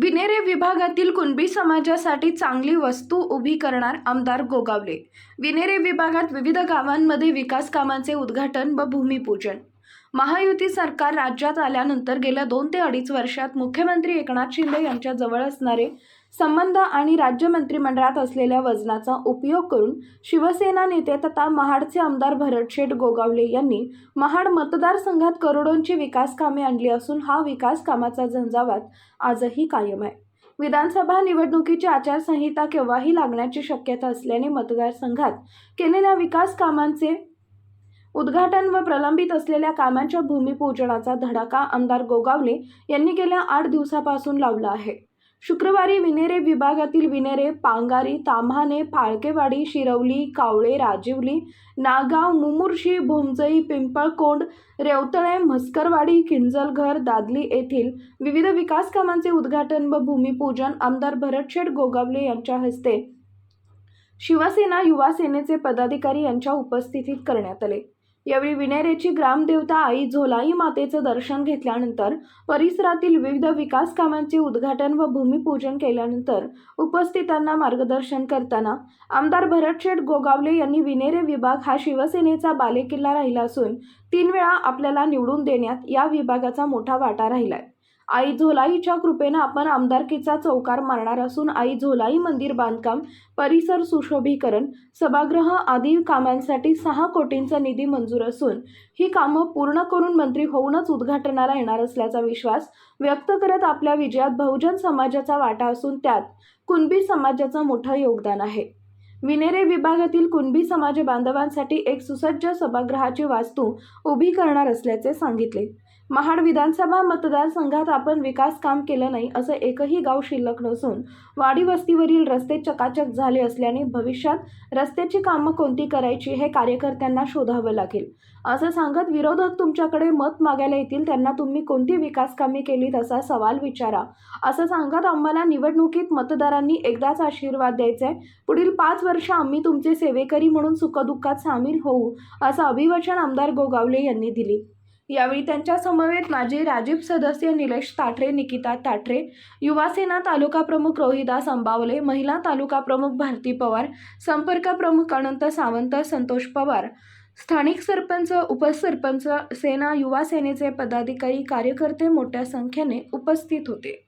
विनेरे विभागातील कुणबी समाजासाठी चांगली वस्तू उभी करणार आमदार गोगावले. विनेरे विभागात विविध गावांमध्ये विकास कामांचे उद्घाटन व भूमिपूजन महायुती सरकार राज्यात आल्यानंतर गेल्या दोन ते अडीच वर्षात मुख्यमंत्री एकनाथ शिंदे यांच्या जवळ असणारे संबंध आणि राज्य मंत्रिमंडळात असलेल्या वजनाचा उपयोग करून शिवसेना नेते तथा महाडचे आमदार भरतशेठ गोगावले यांनी महाड मतदारसंघात करोडोंची विकास कामे आणली असून हा विकास कामाचा झंझावात आजही कायम आहे. विधानसभा निवडणुकीची आचारसंहिता केव्हाही लागण्याची शक्यता असल्याने मतदारसंघात केलेल्या विकास कामांचे उद्घाटन व प्रलंबित असलेल्या कामांच्या भूमिपूजनाचा धडाका आमदार गोगावले यांनी गेल्या आठ दिवसापासून लावला आहे. शुक्रवारी विनेरे विभागातील विनेरे पांगारी ताम्हाणे फाळकेवाडी शिरवली कावळे राजिवली नागाव मुमुर्शी भोमजई पिंपळकोंड रेवतळे म्हस्करवाडी किंजलघर दादली येथील विविध विकास कामांचे उद्घाटन व भूमिपूजन आमदार भरतशेठ गोगावले यांच्या हस्ते शिवसेना युवा सेनेचे पदाधिकारी यांच्या उपस्थितीत करण्यात आले. यावेळी विनेरेची ग्रामदेवता आई झोलाई मातेचं दर्शन घेतल्यानंतर परिसरातील विविध विकास कामांचे उद्घाटन व भूमिपूजन केल्यानंतर उपस्थितांना मार्गदर्शन करताना आमदार भरतशेठ गोगावले यांनी विनेरे विभाग हा शिवसेनेचा बालेकिल्ला राहिला असून तीन वेळा आपल्याला निवडून देण्यात या विभागाचा मोठा वाटा राहिलाय. आई झोलाईच्या कृपेनं आपण आमदारकीचा चौकार मारणार असून आई झोलाई मंदिर बांधकाम परिसर सुशोभीकरण सभागृह आदी कामांसाठी सहा कोटींचा निधी मंजूर असून ही कामं पूर्ण करून मंत्री होऊनच उद्घाटनाला येणार असल्याचा विश्वास व्यक्त करत आपल्या विजयात बहुजन समाजाचा वाटा असून त्यात कुणबी समाजाचं मोठं योगदान आहे. विनेरे विभागातील कुणबी समाज बांधवांसाठी एक सुसज्ज सभागृहाची वास्तू उभी करणार असल्याचे सांगितले. महाड विधानसभा मतदारसंघात आपण विकास काम केलं नाही असं एकही गाव शिल्लक नसून वाडी वस्तीवरील रस्ते चकाचक झाले असल्याने भविष्यात रस्त्याची कामं कोणती करायची हे कार्यकर्त्यांना शोधावं लागेल. असं सांगत विरोधक तुमच्याकडे मत मागायला येतील त्यांना तुम्ही कोणती विकास कामे केलीत असा सवाल विचारा. असं सांगत आम्हाला निवडणुकीत मतदारांनी एकदाच आशीर्वाद द्यायचे पुढील पाच वर्ष आम्ही तुमचे सेवेकरी म्हणून सुखदुःखात सामील होऊ असं अभिवचन आमदार गोगावले यांनी दिली. यावेळी त्यांच्या समवेत माजी राजीव सदस्य निलेश ताठरे निकिता ताठरे युवासेना तालुका प्रमुख रोहिदास अंबावले महिला तालुका प्रमुख भारती पवार संपर्क प्रमुख अनंत सावंत संतोष पवार स्थानिक सरपंच उपसरपंच सेना युवा सेनेचे पदाधिकारी कार्यकर्ते मोठ्या संख्येने उपस्थित होते.